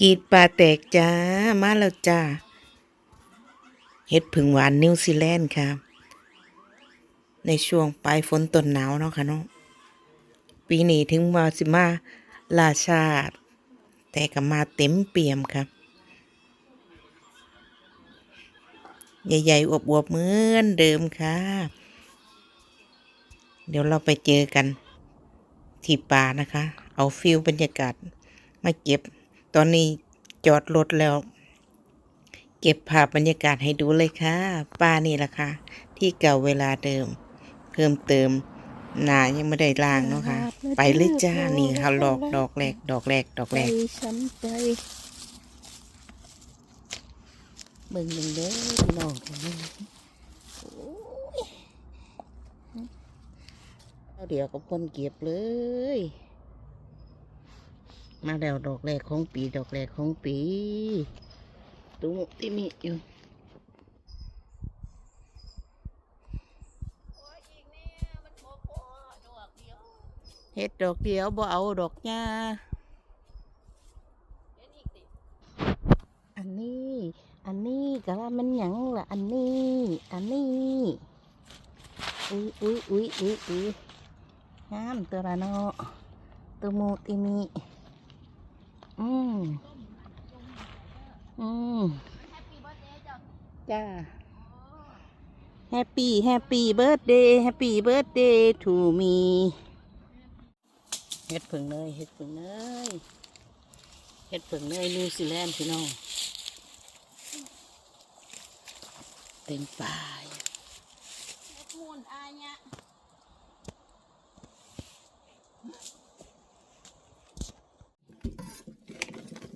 กีดปลาแตกจ้า มาแล้วจ้าเฮ็ดผึ่งหวานนิวซีแลนด์ค่ะ ในช่วงปลายฝนต้นหนาวเนาะค่ะเนาะ ปีนี้ถึงว่าสิมาลาชาติ แต่ก็มาเต็มเปี่ยมค่ะ ใหญ่ๆอวบๆเหมือนเดิมค่ะ เดี๋ยวเราไปเจอกันที่ป่านะคะ เอาฟิลบรรยากาศมาเก็บ ตอนนี้จอดรถแล้ว เก็บภาพบรรยากาศให้ดูเลยค่ะป่านี่แหละค่ะ ที่เก่าเวลาเดิม เพิ่มเติมหนายังไม่ได้ล้างเนาะค่ะ ไปเลยจ้า นี่ค่ะดอกดอกแรก ดอกแรก ดอกไปแรกฉันไปเบิ่งหนึ่งเด้อพี่น้องโอ้ยเอาเดี๋ยวกับคนเก็บเลย มาแล้วดอกแรกของปีดอกแรกของปีตุ้มที่มีอยู่เฮ็ดดอกเดียวบ่เอาดอกหญ้าอันนี้ อันนี้ก็ว่ามันหยังล่ะ อันนี้ อันนี้ อุ้ยอุ้ยอุ้ยอุ้ยอุ้ยงามตัวละเนาะตัวโมติมี อืมอืมจ้าแฮปปี้แฮปปี้เบิร์ดเดย์แฮปปี้เบิร์ดเดย์ทูมีเฮ็ดผึ่งเนยเฮ็ดผึ่งเนยเฮ็ดผึ่งเนยนิวซีแลนด์พี่น้องเต็มป่ายมูนอายะ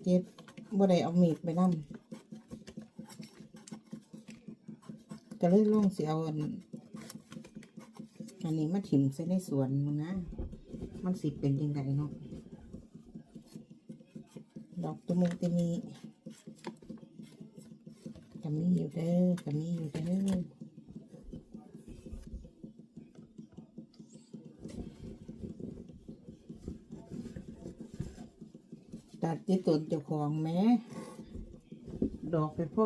เก็บบ่ได้เอามีดไปนั่นก็เลยลองสิเอาอันอันนี้มาถิ่มใส่ในสวนมึงนะ มันสิเป็นยังไงเนาะ ดอกตุมุตมีก็มีอยู่เด้อก็มีอยู่เด้อ ตัดที่ต้นเจ้าของแม้ดอกไปพ่อ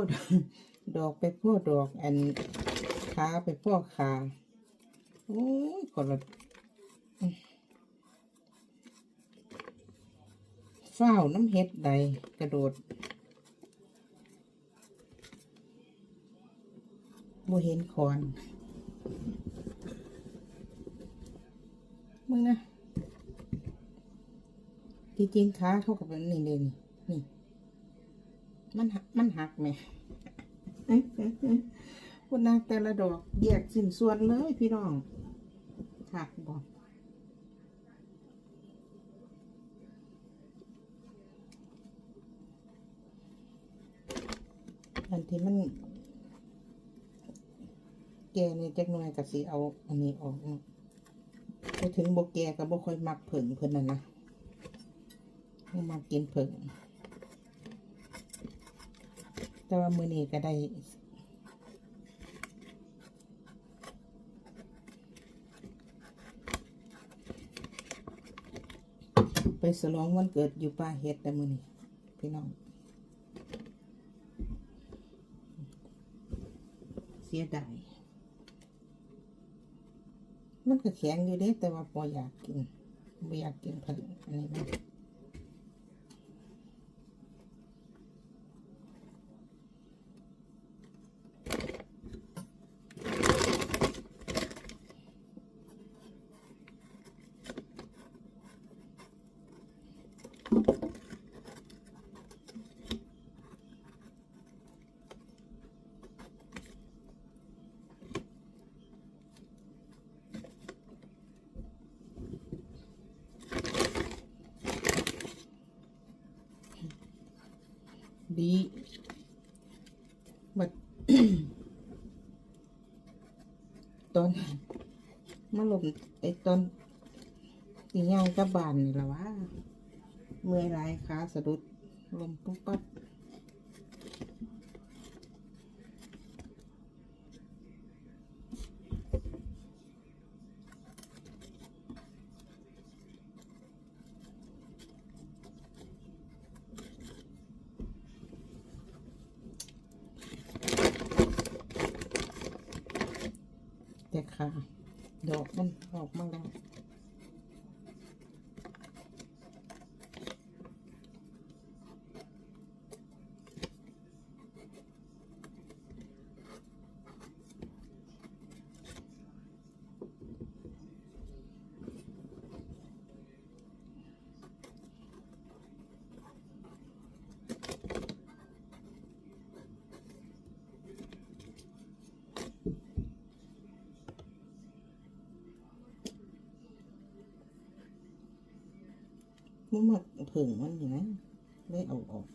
ดอกไปพ่อดอกอันขาไปพ่อขาโอ้ยคนละฝ้าวน้ำเห็ดใดกระโดดบ่เห็นคอนมึงนะ ที่จริงขาเท่ากับนนี่เลยนี่นี่ มันหักมันหักไหมคุณนางแต่ละดอกแยกสิ้นส่วนเลยพี่น้องหักบอกอันที่มันแกนี่จักหน่อยกับสีเอา อันนี้ออกไปถึงโบแกก็บ่ค่อยมักเผิงเพิ่นน่ะนะ บ่มักกินเผิงแต่ว่ามือนี้ก็ได้ไปสลองวันเกิดอยู่ป่าเฮ็ดแต่มือนี้พี่น้อง เสียดายมันก็แข็งอยู่เด้แต่ว่าพออยากกินไม่อยากกินผลอันนี้นะ ดีบัดตอนมาลมไอ้ตอนตีย่างกระบานนี่ละวะเมื่อยหลขาสะดุดลมปุ๊บปั๊บ ค่ะ ดอกมันออกมาแล้ว มันมาผึ่งมันอยู่นะได้เอาออก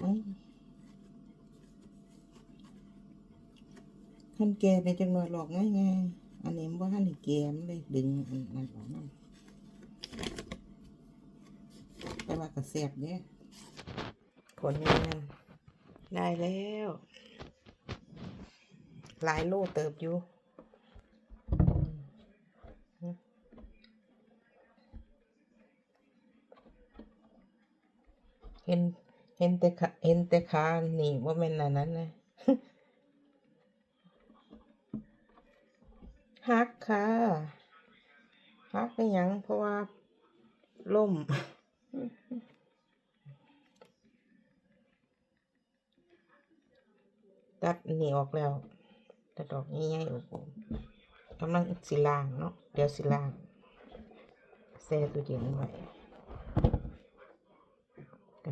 เอ้าขั้นแกในจังหวะหลอกง่ายไงอันนี้ว่าขั้นแกมนเลยดึงอันนั้นออกมาแต่ว่ากระแสบเนี่ยผลงานได้แล้ว หลายโลเติบอยู่ เห็น เห็นแต่ขาเห็นแต่ขาหนีว่าแม่นอันนั้นนะฮักค่ะฮักเป็นหยังเพราะว่าล่มตัดอันนี่ออกแล้วตัดออกง่ายๆออกผมกำลังสิล่างเนาะเดี๋ยวสิล่างแช่ตู้เย็นไว้ กั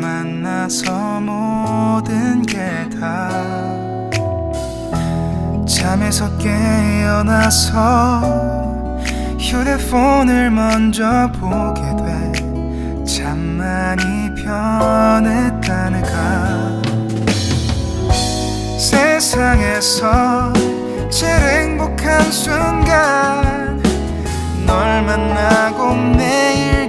만나서 모든 게 다 잠에서 깨어나서 휴대폰을 먼저 보게 돼. 참 많이 변했다는가. 세상에서 제일 행복한 순간 널 만나고 내